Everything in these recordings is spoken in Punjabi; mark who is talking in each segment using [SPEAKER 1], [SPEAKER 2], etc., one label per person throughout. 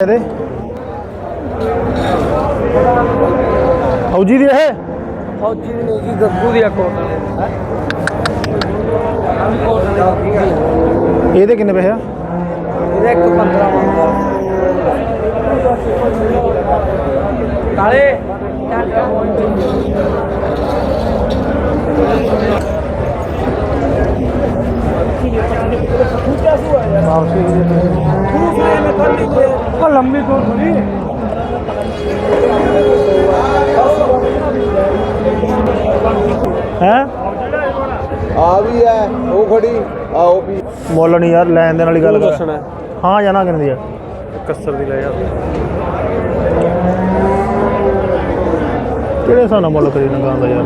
[SPEAKER 1] ਇਹਦੇ ਫੌਜੀ ਦੀ ਇਹ
[SPEAKER 2] ਫੌਜੀ ਦੀ ਨਹੀਂ ਜੀ ਗੱਗੂ ਦੀ ਕੋਟ
[SPEAKER 1] ਇਹਦੇ ਕਿੰਨੇ ਪੈਸੇ ਆ
[SPEAKER 2] ਇਹਦਾ ਇੱਕ 15 ਮੰਗਦਾ ਕਾਲੇ ਉਹ ਲੰਮੀ ਤੋਂ ਥੋੜੀ
[SPEAKER 1] ਹੈ?
[SPEAKER 3] ਆ ਵੀ ਹੈ ਉਹ ਖੜੀ ਆ ਉਹ ਵੀ।
[SPEAKER 1] ਮੁੱਲ ਨਹੀਂ ਯਾਰ ਲੈਣ ਦੇਣ ਵਾਲੀ ਗੱਲ ਕਰ। ਹਾਂ ਜਾਣਾ ਕਿੰਨੇ ਦੀ ਆ?
[SPEAKER 3] ਕੱਸਰ ਦੀ ਲੈ ਜਾ
[SPEAKER 1] ਕਿਹੜੇ ਨਾਲ ਮੁੱਲ ਕਰੀ ਨਾ ਗਾਂ ਦਾ ਯਾਰ?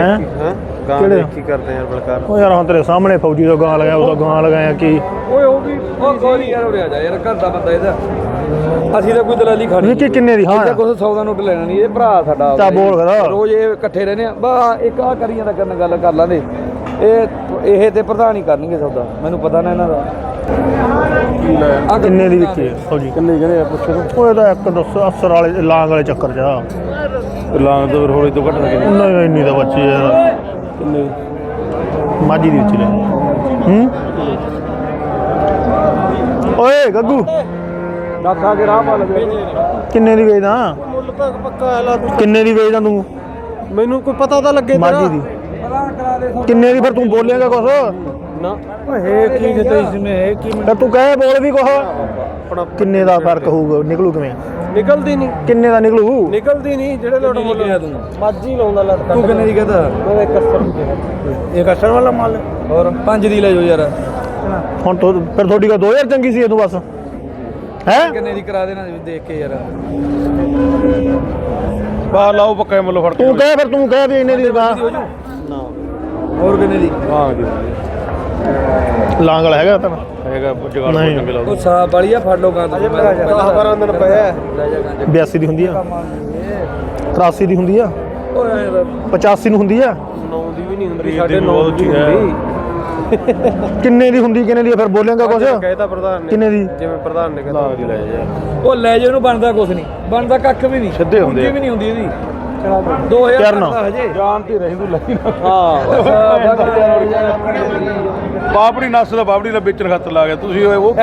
[SPEAKER 1] ਹਾਂ?
[SPEAKER 3] ਗਾਂ
[SPEAKER 1] ਕਿਹੜੇ?
[SPEAKER 3] ਦੇ ਕੀ ਕਰਦੇ ਯਾਰ ਬਲਕਾਰ।
[SPEAKER 1] ਉਹ ਯਾਰ ਹੁਣ ਤੇਰੇ ਸਾਹਮਣੇ ਫੌਜੀ ਤੋਂ ਗਾਂ ਲਗਾਇਆ ਉਹ ਗਾਂ ਲਗਾਇਆ ਕੀ?
[SPEAKER 2] ਓਏ ਉਹ ਵੀ ਉਹ ਨਹੀਂ ਯਾਰ ਉਰੇ ਆ ਜਾ ਯਾਰ ਘਰ ਦਾ ਬੰਦਾ ਇਹਦਾ। ਅਸੀਂ ਤਾਂ ਕੋਈ ਦਲਾਲੀ ਖਾਣੀ
[SPEAKER 1] ਵਿੱਕੀ ਕਿੰਨੇ ਦੀ ਹਾਂ?
[SPEAKER 2] ਇਹਦਾ ਕੁਛ 100 ਦਾ ਨੋਟ ਲੈਣਾ ਨਹੀਂ ਇਹ ਭਰਾ ਸਾਡਾ
[SPEAKER 1] ਤਾਂ ਬੋਲ ਫਿਰ।
[SPEAKER 2] ਰੋਜ਼ ਇਹ ਇਕੱਠੇ ਰਹਿੰਦੇ ਆ। ਬਾ ਇੱਕ ਆ ਕਰੀ ਜਾਂਦਾ ਕਰਨ ਗੱਲ ਕਰ ਲਾਂਦੇ ਇਹ ਇਹ ਤੇ ਪ੍ਰਧਾਨ ਹੀ ਕਰਨਗੇ ਸੌਦਾ ਮੈਨੂੰ ਪਤਾ ਨਾ ਇਹਨਾਂ ਦਾ। ਆਹ
[SPEAKER 1] ਕਿੰਨੇ ਦੀ ਵਿੱਕੀ ਫੌਜੀ?
[SPEAKER 3] ਕਿੰਨੇ ਕਹਿੰਦੇ ਆ ਪੁੱਛੋ।
[SPEAKER 1] ਉਹ ਇਹਦਾ ਇੱਕ ਦੱਸ ਅਸਰ ਵਾਲੇ ਲਾਂਗ ਵਾਲੇ ਚੱਕਰ ਜਾ
[SPEAKER 3] ਲਾਂ ਤੋਂ ਫਿਰ ਹੋਲੀ ਤੋਂ ਘੱਟ ਲੱਗੇ।
[SPEAKER 1] ਉਹਨਾਂ ਇੰਨੀ ਦਾ ਬੱਚੇ ਯਾਰ
[SPEAKER 3] ਕਿੰਨੇ
[SPEAKER 1] ਮਾਜੀ ਦੀ ਵਿੱਚ ਲੈ ਹੂੰ? ਓਏ ਗੱਗੂ।
[SPEAKER 3] ਦਾਖਾ ਕੇ ਰਾਹ ਪਾ ਲਵੇ
[SPEAKER 1] ਕਿੰਨੇ ਦੀ ਵੇਚਦਾ
[SPEAKER 3] ਮੁੱਲ ਤਾਂ ਪੱਕਾ ਹੈ ਲਾ ਤੂੰ।
[SPEAKER 1] ਕਿੰਨੇ ਦੀ ਵੇਚਦਾ ਤੂੰ
[SPEAKER 3] ਮੈਨੂੰ ਕੋਈ ਪਤਾ ਤਾਂ ਲੱਗੇ
[SPEAKER 1] ਮਾਜੀ ਦੀ। ਕਿੰਨੇ ਦੀ ਫਿਰ ਤੂੰ ਬੋਲੇਗਾ ਕੁਛ?
[SPEAKER 3] ਨਾ।
[SPEAKER 2] ਓਏ ਕੀ ਜਿੱਤੇ ਇਸਮੇ ਹੈ ਕੀ
[SPEAKER 1] ਤੂੰ ਕਹੇ ਬੋਲ ਵੀ ਕੁਛ।
[SPEAKER 3] ਆਪਣਾ
[SPEAKER 1] ਕਿੰਨੇ ਦਾ ਫ਼ਰਕ ਹੋਊਗਾ? ਨਿਕਲੂ ਕਿਵੇਂ?
[SPEAKER 3] ਨਿਕਲਦੀ ਨਹੀਂ।
[SPEAKER 1] ਕਿੰਨੇ ਦਾ ਨਿਕਲੂ?
[SPEAKER 3] ਨਿਕਲਦੀ ਨਹੀਂ ਜਿਹੜੇ ਲੋਟ ਮੁੱਲ
[SPEAKER 2] ਤੂੰ?
[SPEAKER 3] ਮਾਜੀ ਲਾਉਂਦਾ ਲੱਟ
[SPEAKER 2] ਤੂੰ ਕਿੰਨੇ ਦੀ ਕਹਦਾ
[SPEAKER 3] ਮੈਂ ਕੱਸਰ
[SPEAKER 2] ਇਹ ਕਸਟਮਰ ਵਾਲਾ ਮਾਲ ਹੋਰ? ਪੰਜ ਦੀ ਲੈ ਜਾਓ ਯਾਰ।
[SPEAKER 1] ਹੁਣ ਤੋਂ ਫਿਰ ਤੁਹਾਡੀ ਕਾ 2000 ਚੰਗੀ ਸੀ ਇਹ ਤੋਂ ਬਸ। ਹੈ?
[SPEAKER 2] ਕਿੰਨੇ ਦੀ ਕਰਾ ਦੇਣਾ ਦੇਖ ਕੇ ਯਾਰ।
[SPEAKER 3] ਬਾ ਲਾਓ ਪੱਕਾ ਮੁੱਲ ਫੜ
[SPEAKER 1] ਤੂੰ ਕਹੇ ਫਿਰ ਤੂੰ ਕਹੇ ਵੀ ਇੰਨੇ ਦੀ
[SPEAKER 3] ਨਾ।
[SPEAKER 2] ਹੋਰ ਕਿੰਨੇ ਦੀ?
[SPEAKER 3] ਹਾਂ ਜੀ।
[SPEAKER 1] ਲਾਂਗ ਵਾਲਾ ਹੈਗਾ ਤਾਂ?
[SPEAKER 3] ਹੈਗਾ ਜਗਾੜ
[SPEAKER 1] ਨਹੀਂ।
[SPEAKER 3] ਚੰਗੇ
[SPEAKER 2] ਉਹ ਸਾਹ ਵਾਲੀਆ ਫੜ ਲਓ ਗਾਂ ਤੋਂ
[SPEAKER 3] 10 12 ਦਿਨ ਪਏ ਆ।
[SPEAKER 2] ਲੈ ਜਾ ਗਾਂ
[SPEAKER 1] 82 ਦੀ ਹੁੰਦੀ ਆ। 83 ਦੀ ਹੁੰਦੀ ਆ।
[SPEAKER 2] ਓਏ
[SPEAKER 1] 85 ਨੂੰ ਹੁੰਦੀ ਆ।
[SPEAKER 3] 9 ਦੀ ਵੀ ਨਹੀਂ ਹੁੰਦੀ
[SPEAKER 2] ਸਾਡੇ ਨੌ
[SPEAKER 3] ਬਹੁਤ
[SPEAKER 2] ਦੀ
[SPEAKER 3] ਉੱਚੀ ਹੈ।
[SPEAKER 1] ਕਿੰਨੇ ਦੀ ਹੁੰਦੀ ਕਿੰਨੇ ਦੀ ਆ? ਫਿਰ ਬੋਲੇਗਾ ਕੁਛ।
[SPEAKER 3] ਕਹਿਤਾ ਪ੍ਰਧਾਨ ਨੇ।
[SPEAKER 1] ਕਿੰਨੇ ਦੀ?
[SPEAKER 3] ਜਿਵੇਂ ਪ੍ਰਧਾਨ ਨੇ ਕਹਿਤਾ। ਦੀ ਲੈ ਜਾ।
[SPEAKER 2] ਉਹ ਲੈ ਜਾ ਉਹਨੂੰ ਬਣਦਾ ਕੁਛ ਨਹੀਂ। ਬਣਦਾ ਕੱਖ ਵੀ ਨਹੀਂ।
[SPEAKER 3] ਸਿੱਧੇ ਹੁੰਦੇ ਆ।
[SPEAKER 2] ਵੀ ਨਹੀਂ ਹੁੰਦੀ ਇਹਦੀ।
[SPEAKER 3] ਬਾਬੜੀ ਨਸ ਦਾ ਬਾਬੜੀ ਦਾ ਵੇਚਣ ਖਾਤਰ ਲਾ ਗਿਆ। ਤੁਸੀਂ ਉਹ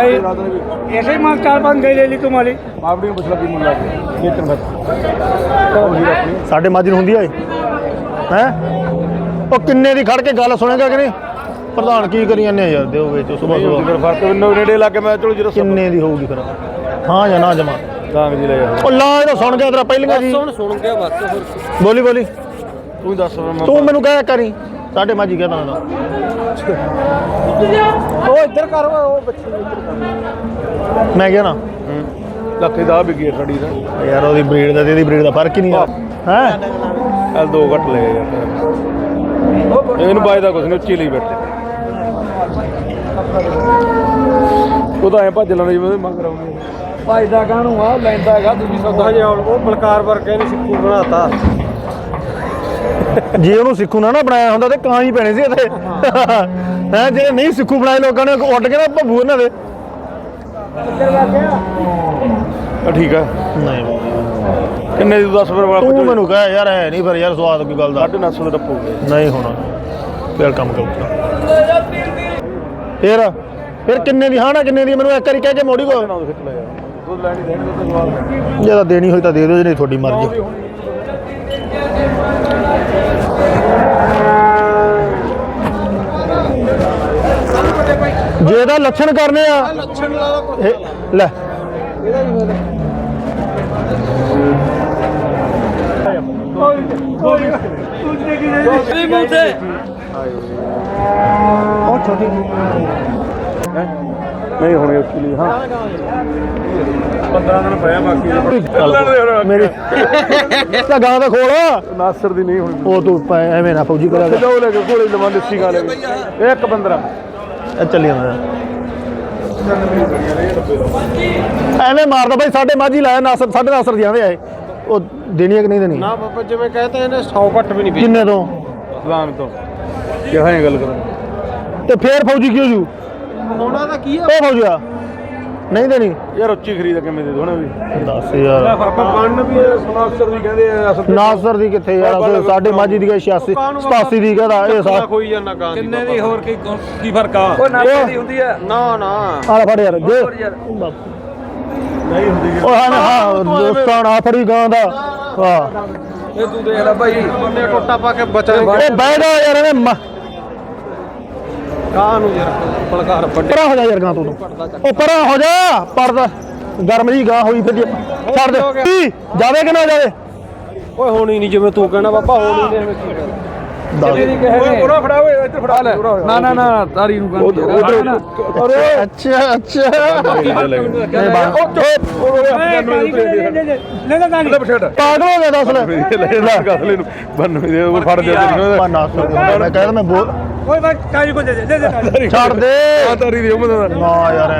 [SPEAKER 2] ਐਸੇ ਮਾਂ ਚਾਰ ਪੰਜ ਗਏ ਲੈ ਲਈ ਤੁਹਾਡੀ
[SPEAKER 3] ਬਾਬੜੀ ਨੂੰ ਪੁੱਛ ਕੀ ਮੁੱਲ ਲਾ ਕੇ ਵੇਚਣ ਖਾਤਰ।
[SPEAKER 1] ਸਾਡੇ ਮਾਜੀ ਨੂੰ ਹੁੰਦੀ ਹੈ ਹੈ? ਉਹ ਕਿੰਨੇ ਦੀ ਖੜ ਕੇ ਗੱਲ ਸੁਣੇਗਾ ਕਿ ਨਹੀਂ? ਪ੍ਰਧਾਨ ਕੀ ਕਰੀ ਜਾਂਦੇ ਯਾਰ? ਦਿਓ ਵਿੱਚ
[SPEAKER 3] ਸਵੇਰ
[SPEAKER 1] ਸਵੇਰ
[SPEAKER 3] ਫ਼ਰਕ ਨੇੜੇ ਲੱਗ ਮੈਂ ਚਲੋ ਜਦੋਂ
[SPEAKER 1] ਕਿੰਨੇ ਦੀ ਹੋਊਗੀ ਫਿਰ? ਹਾਂ ਜਾਂ ਨਾ ਜਮਾ?
[SPEAKER 3] ਡਾਂਗ ਜੀ ਲੈ ਜਾ।
[SPEAKER 1] ਉਹ ਲਾ ਇਹ ਤਾਂ ਸੁਣ ਗਿਆ ਤੇਰਾ ਪਹਿਲੀਆਂ ਜੀ।
[SPEAKER 2] ਸੁਣ ਸੁਣ ਗਿਆ ਬਸ ਹੋਰ
[SPEAKER 1] ਬੋਲੀ ਬੋਲੀ।
[SPEAKER 3] ਤੂੰ ਹੀ ਦੱਸ ਫਿਰ ਮੈਂ
[SPEAKER 1] ਤੂੰ ਮੈਨੂੰ ਕਹਿ ਕਰੀ। ਸਾਡੇ ਮਾਜੀ ਕਹਿੰਦਾ ਨਾ
[SPEAKER 3] ਉਹ ਇੱਧਰ ਕਰ ਉਹ ਬੱਚੀ ਇੱਧਰ ਕਰ।
[SPEAKER 1] ਮੈਂ ਕਿਹਾ ਨਾ।
[SPEAKER 3] ਲੱਖੇ ਦਾ ਵੀ ਗੇਰ ਰੜੀ ਦਾ
[SPEAKER 1] ਯਾਰ ਉਹਦੀ ਬਰੀਡ ਦਾ ਤੇ ਇਹਦੀ ਬਰੀਡ ਦਾ ਫ਼ਰਕ ਹੀ ਨਹੀਂ ਹੈ ਹੈ?
[SPEAKER 3] ਚੱਲ ਦੋ ਘੱਟ ਲੈ ਯਾਰ। ਇਹਨੂੰ ਬਾਈ ਦਾ ਕੁਝ ਨਹੀਂ ਉੱਚੀ ਲਈ ਬੈਠੇ। ਉਹ ਤਾਂ ਐ ਭੱਜ ਲੈਣਾ ਜਿਵੇਂ ਮੰਗ ਰਹਾ
[SPEAKER 2] ਭਜਦਾ ਕਾਹਨੂੰ ਆ? ਲੈਂਦਾ ਹੈਗਾ ਤੁਸੀਂ ਸੌਦਾ।
[SPEAKER 3] ਹਜੇ ਹੁਣ ਉਹ ਬਲਕਾਰ ਵਰਗੇ ਨੇ ਸਿੱਖੂ ਬਣਾਤਾ।
[SPEAKER 1] ਜੇ ਉਹਨੂੰ ਸਿੱਖੂ ਨਾ ਨਾ ਬਣਾਇਆ ਹੁੰਦਾ ਤੇ ਕਾਂ ਹੀ ਪੈਣੇ ਸੀ ਇੱਥੇ। ਹੈ ਜਿਹੜੇ ਨਹੀਂ ਸਿੱਖੂ ਬਣਾਏ ਲੋਕਾਂ ਨੇ ਉੱਡ ਕੇ ਨਾ ਭੱਬੂ ਇਹਨਾਂ ਦੇ।
[SPEAKER 3] ਤਾਂ ਠੀਕ ਆ।
[SPEAKER 1] ਨਹੀਂ
[SPEAKER 3] ਕਿੰਨੇ ਦੀ 10 ਰੁਪਏ ਵਾਲਾ
[SPEAKER 1] ਤੂੰ ਮੈਨੂੰ ਕਹਿ ਯਾਰ ਹੈ ਨਹੀਂ ਫਿਰ ਯਾਰ ਸਵਾਦ ਕੋਈ ਗੱਲ ਦਾ।
[SPEAKER 3] 950 ਦਾ ਪਊਗਾ
[SPEAKER 1] ਨਹੀਂ ਹੋਣਾ। ਫਿਰ ਕੰਮ ਕਰੂਗਾ। ਫਿਰ ਫਿਰ ਕਿੰਨੇ ਦੀ ਹਾਂ ਨਾ ਕਿੰਨੇ ਦੀ ਮੈਨੂੰ ਇੱਕ ਵਾਰੀ ਕਹਿ ਕੇ ਮੋੜੀ ਕੋ
[SPEAKER 3] ਦੁੱਧ ਦੇਣੀ
[SPEAKER 1] ਹੋਈ ਤਾਂ ਦੇ ਦਿਓ ਜੇ ਨਹੀਂ ਤੁਹਾਡੀ ਮਰਜ਼ੀ। ਜੇ ਇਹਦਾ ਲੱਛਣ ਕਰਨੇ ਆ।
[SPEAKER 3] ਲੱਛਣ ਲਾ
[SPEAKER 1] ਇਹ- ਲੈ। ਉਹ ਛੋਟੀ
[SPEAKER 3] ਨਹੀਂ ਹੋਣੀ ਉੱਚੀ ਲਈ ਹਾਂ। 15 ਦਿਨ ਪਿਆ ਬਾਕੀ
[SPEAKER 1] ਮੇਰੀ ਤਾਂ ਗਾਂ ਦਾ ਖੋਲ।
[SPEAKER 3] ਨਾਸਰ ਦੀ ਨਹੀਂ ਹੋਣੀ
[SPEAKER 1] ਉਹ ਤੂੰ ਪੈ- ਐਵੇਂ ਨਾ ਫੌਜੀ ਕਰ।
[SPEAKER 3] ਜਾਓ ਲੈ ਕੇ ਕੋਲੇ ਲਵਾਂ ਲੱਸੀ ਗਾ ਲੈ ਇੱਕ 15
[SPEAKER 1] ਇਹ ਚੱਲੀ ਜਾਂਦਾ। ਐਵੇਂ ਮਾਰਦਾ ਬਾਈ ਸਾਡੇ ਮਾਝੀ ਲਾਇਆ ਨਾਸਰ ਸਾਡੇ ਨਾਸਰ ਜਾਂਦੇ ਆਏ ਉਹ ਦੇਣੀ ਹੈ ਕਿ ਨਹੀਂ ਦੇਣੀ?
[SPEAKER 3] ਨਾ ਬਾਬਾ ਜਿਵੇਂ ਕਹਤਾ ਇਹਨੇ 100 ਘੱਟ ਵੀ ਨਹੀਂ
[SPEAKER 1] ਕਿੰਨੇ ਤੋਂ?
[SPEAKER 3] ਲਾਂਗ ਤੋਂ। ਕਿਹਾ ਗੱਲ ਕਰਾਂ।
[SPEAKER 1] ਤੇ ਫੇਰ ਫੌਜੀ ਕਿਉਂ ਜੂ?
[SPEAKER 3] ਦਾ ਕੀ
[SPEAKER 1] ਉਹ ਫੌਜੀਆ ਨਹੀਂ ਦੇਣੀ।
[SPEAKER 3] ਯਾਰ ਉੱਚੀ ਖਰੀਦ ਕਿਵੇਂ ਦੇ ਦੋ ਨਾ ਵੀ?
[SPEAKER 1] ਦੱਸ ਯਾਰ।
[SPEAKER 3] ਆਪਾਂ ਬੰਨ ਵੀ ਸਮਾਸਟਰ ਵੀ ਕਹਿੰਦੇ ਆ ਅਸਲ
[SPEAKER 1] ਨਾਸਰ ਦੀ ਕਿੱਥੇ ਯਾਰ ਸਾਡੇ ਮਾਜੀ ਦੀ 86 87 ਦੀ ਕਹਦਾ ਇਹ ਸਾ
[SPEAKER 3] ਕੋਈ ਜਾਂਦਾ ਕਾਂ
[SPEAKER 4] ਕਿੰਨੇ ਦੀ ਹੋਰ ਕੀ ਕੀ ਫ਼ਰਕ ਆ?
[SPEAKER 2] ਉਹ ਨਾਲੇ ਦੀ ਹੁੰਦੀ ਆ।
[SPEAKER 3] ਨਾ ਨਾ।
[SPEAKER 1] ਆਲਾ ਫੜ ਯਾਰ ਜੇ
[SPEAKER 3] ਨਹੀਂ ਹੁੰਦੀ
[SPEAKER 1] ਉਹ ਹਾਂ ਹਾਂ ਦੋਸਤਾਂ ਆ ਫੜੀ ਗਾਂ ਦਾ। ਵਾਹ
[SPEAKER 2] ਇਹ ਤੂੰ ਦੇਖ ਲੈ ਭਾਈ
[SPEAKER 3] ਬੰਨੇ ਟੋਟਾ ਪਾ ਕੇ ਬਚਾ
[SPEAKER 1] ਜਾ ਯਾਰ ਇਹਨੇ ਮ-
[SPEAKER 3] ਕਾਂ ਨੂੰ ਯਾਰ ਬਲਕਾਰ ਵੱਡੇ
[SPEAKER 1] ਪਰਾਂ ਹੋ ਜਾ ਯਾਰ ਗਾਂ ਤੂੰ ਉਹ ਪਰਾਂ ਹੋ ਜਾ ਪਰਦਾ ਗਰਮ ਜੀ ਗਾਂ ਹੋਈ ਫਿਰ ਛੱਡ ਦੇ ਕੀ? ਜਾਵੇ ਕਿ ਨਾ ਜਾਵੇ
[SPEAKER 3] ਓਏ ਹੋਣੀ ਨਹੀਂ ਜਿਵੇਂ ਤੂੰ ਕਹਿਣਾ ਬਾਬਾ ਹੋਣੀ ਨਹੀਂ
[SPEAKER 1] ਦੱਸ
[SPEAKER 3] ਓਏ ਉਹਨਾਂ ਫੜਾ ਓਏ ਇੱਧਰ ਫੜਾ ਲੈ
[SPEAKER 2] ਨਾ ਨਾ ਨਾ ਤਾਰੀ ਨੂੰ ਗਾਂਧੀ
[SPEAKER 1] ਅਰੇ ਅੱਛਾ ਅੱਛਾ ਨਹੀਂ ਬਣ ਪਾਗਲ ਹੋ ਗਿਆ ਦੱਸ ਲੈ
[SPEAKER 3] ਲੈ ਗਸਲੇ ਨੂੰ ਬੰਨ ਦੇ ਉਹ ਫੜ ਦੇ
[SPEAKER 1] ਮੈਂ ਨਾ ਸਕਦਾ ਮੈਂ ਕਹਿੰਦਾ ਮੈਂ ਬੋਲ
[SPEAKER 4] ਓਏ ਬਾਈ ਕਾਜੀ ਕੋ ਦੇ ਦੇ ਦੇ ਦੇ
[SPEAKER 1] ਛੱਡ ਦੇ।
[SPEAKER 3] ਆ ਤਾਰੀ ਦੇ ਉਹ ਦਾ
[SPEAKER 1] ਨਾ ਯਾਰ।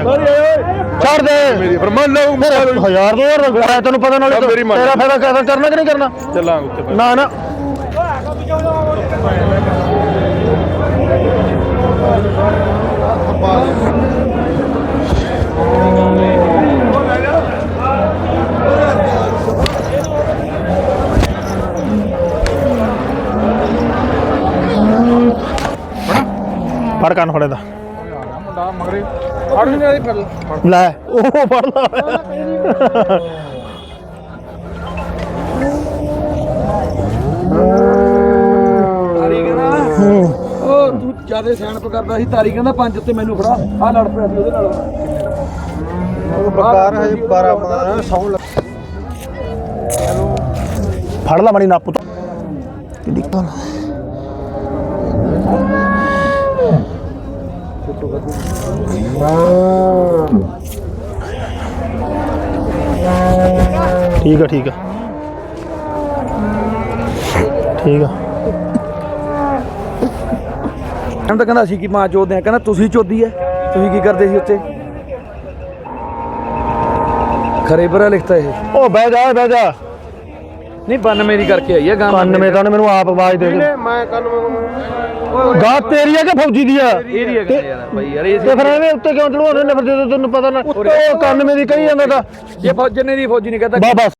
[SPEAKER 1] ਛੱਡ ਦੇ।
[SPEAKER 3] ਮੇਰੀ ਪਰ ਮੰਨ ਲਓ
[SPEAKER 1] ਮੇਰੇ ਹਜ਼ਾਰ ਦੋ ਹਜ਼ਾਰ ਰੁਪਇਆ ਤੈਨੂੰ ਪਤਾ ਨਾਲੇ। ਤੇਰਾ ਫਾਇਦਾ ਕਰਨਾ ਕਿ ਨਹੀਂ ਕਰਨਾ?
[SPEAKER 3] ਚੱਲਾਂਗੇ ਉੱਤੇ
[SPEAKER 1] ਨਾ ਨਾ। ਫੜ ਕੰਨ ਫੜੇ ਦਾ।
[SPEAKER 3] ਫੜ ਨਹੀਂ ਫੜ
[SPEAKER 1] ਲੈ, ਉਹ ਫੜ ਲਾ।
[SPEAKER 2] ਤਾਰੀ ਕਹਿੰਦਾ ਉਹ ਤੂੰ ਜ਼ਿਆਦਾ ਸਿਆਣਪ ਕਰਦਾ ਸੀ ਤਾਰੀ ਕਹਿੰਦਾ ਪੰਜ ਉੱਤੇ ਮੈਨੂੰ ਫੜਾ ਆ ਲੜ ਪਿਆ ਸੀ ਉਹਦੇ ਨਾਲ
[SPEAKER 3] ਬਕਾਰ ਹਜੇ 12 15 ਸੌ
[SPEAKER 1] ਫੜ ਲਾ ਮਣੀ ਨੱਪ ਤੋਂ। ਕਿੱਡੀ ਕਾਲ ਠੀਕ ਆ ਠੀਕ ਆ ਠੀਕ ਆ
[SPEAKER 2] ਹੁਣ ਤਾਂ ਕਹਿੰਦਾ ਅਸੀਂ ਕੀ ਮਾਂ ਚੋਦਦੇ ਆ ਕਹਿੰਦਾ ਤੁਸੀਂ ਚੋਦੀ ਐ ਤੁਸੀਂ ਕੀ ਕਰਦੇ ਸੀ ਉੱਥੇ? ਖਰੇ ਬਰਾ ਲਿਖਤਾ ਇਹ।
[SPEAKER 1] ਉਹ ਬਹਿ ਜਾ ਬਹਿ ਜਾ।
[SPEAKER 2] ਨਹੀਂ 92 ਦੀ ਕਰਕੇ ਆਈ ਆ ਗਾਂ
[SPEAKER 1] ਕੰਨ ਮੇ ਤਾਂ ਉਹਨੇ ਮੈਨੂੰ ਆਪ ਆਵਾਜ਼ ਦੇ ਦੇ
[SPEAKER 3] ਮੈਂ ਕੰਨ
[SPEAKER 1] ਗਾ ਤੇਰੀ ਆ ਕਿ ਫੌਜੀ ਦੀ ਆ?
[SPEAKER 2] ਇਹਦੀ ਹੈਗਾ ਯਾਰ ਭਾਈ ਯਾਰ ਇਹ
[SPEAKER 1] ਤੇ ਫਿਰ ਐਵੇਂ ਉੱਤੇ ਕਿਉਂ ਚੜਵਾਉਂਦੇ ਨੇ ਫਿਰ ਜਦੋਂ ਤੈਨੂੰ ਪਤਾ ਨਾ ਉਹ ਕੰਨ ਮੇ ਦੀ ਕਹੀ ਜਾਂਦਾ ਤਾਂ।
[SPEAKER 2] ਜੇ ਫੌਜੀ ਨੇ ਦੀ ਫੌਜੀ ਨੇ ਕਹਤਾ
[SPEAKER 1] ਬਸ।